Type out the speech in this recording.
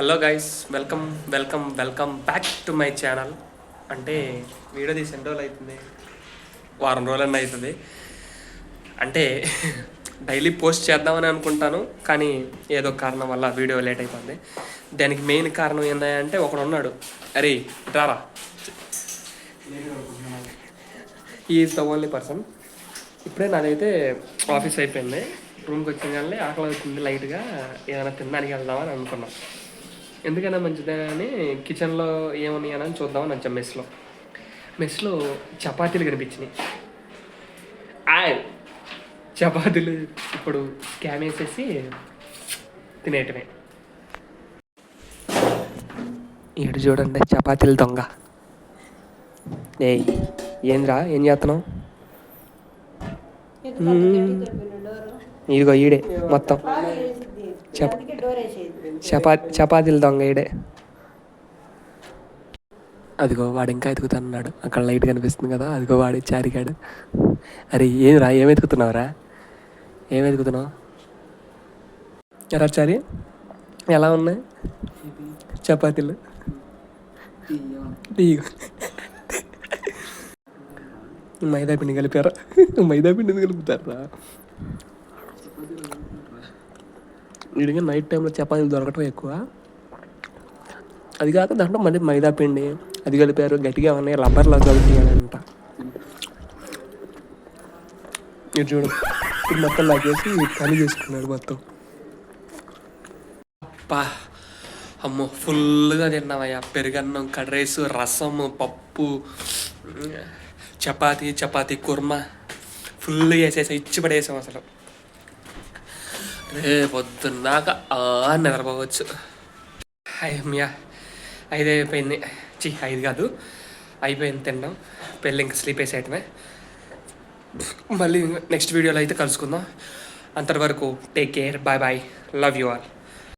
Hello guys welcome welcome welcome back to my channel అంటే video తీసి ఎన్ని రోజులు అవుతుంది? వారం రోజులన్న అవుతుంది. అంటే డైలీ పోస్ట్ చేద్దామని అనుకుంటాను కానీ ఏదో కారణం వల్ల వీడియో లేట్ అయిపోయింది. దానికి మెయిన్ కారణం ఏంటంటే ఒకడు ఉన్నాడు. అరే రారా ఈజ్ ద ఓన్లీ పర్సన్ ఇప్పుడే నాదైతే ఆఫీస్ అయిపోయింది. రూమ్కి వచ్చిన కానీ ఆకలి అవుతుంది లైట్గా ఏదైనా తినడానికి వెళ్దామని అనుకున్నాం. ఎందుకైనా మంచిదే అని కిచెన్లో ఏమున్నాయని అని చూద్దామని వచ్చాం మెస్లో. మెస్లో చపాతీలు కనిపించినాయి. ఆయ్! చపాతీలు ఇప్పుడు స్కామ్ వేసేసి తినేయటమే. ఇటు చూడండి చపాతీలు దొంగ. ఏయ్! ఏంద్రా? ఏం చేస్తున్నావు? ఇదిగో ఈడే మొత్తం. చప చపా చపాతీలు దొంగ ఈడే. అదిగో వాడు ఇంకా ఎతుకుతున్నాడు అక్కడ లైట్ కనిపిస్తుంది కదా అదిగో వాడు చారిగాడు. అరే ఏంరా ఏం ఎతుకుతున్నావురా? ఏం ఎతుకుతున్నావు? ఎరా చారి ఎలా ఉన్నాయి? చపాతీలు. మైదా పిండి కలిపారా? మైదా పిండిని కలుపుతారా? వీడిగా నైట్ టైంలో చపాతీలు దొరకటం ఎక్కువ. అది కాక దాంట్లో మళ్ళీ మైదా పిండి అది కలిపారు గట్టిగా ఉన్నాయి రబ్బర్లో కలుపుతాయంట ఇది చూడు ఇది మొత్తం లాగేసి పని చేసుకున్నాడు మొత్తం. అప్పా అమ్మో ఫుల్గా తిన్నామయ్యా పెరుగన్నం కర్డ్ రైస్ రసం పప్పు చపాతీ చపాతీ కుర్మా. ఫుల్గా వేసేసాం ఇచ్చి పడేసాం అసలు. రేపు పొద్దున్నాక ఆ నిద్రపోవచ్చు అయ్యమ్యా ఐదు అయిపోయింది. చి ఐదు కాదు. అయిపోయింది తినడం. పెళ్ళి ఇంకా స్లీప్ వేసేయటమే. మళ్ళీ నెక్స్ట్ వీడియోలో అయితే కలుసుకుందాం. అంతవరకు take care. Bye bye. Love you all.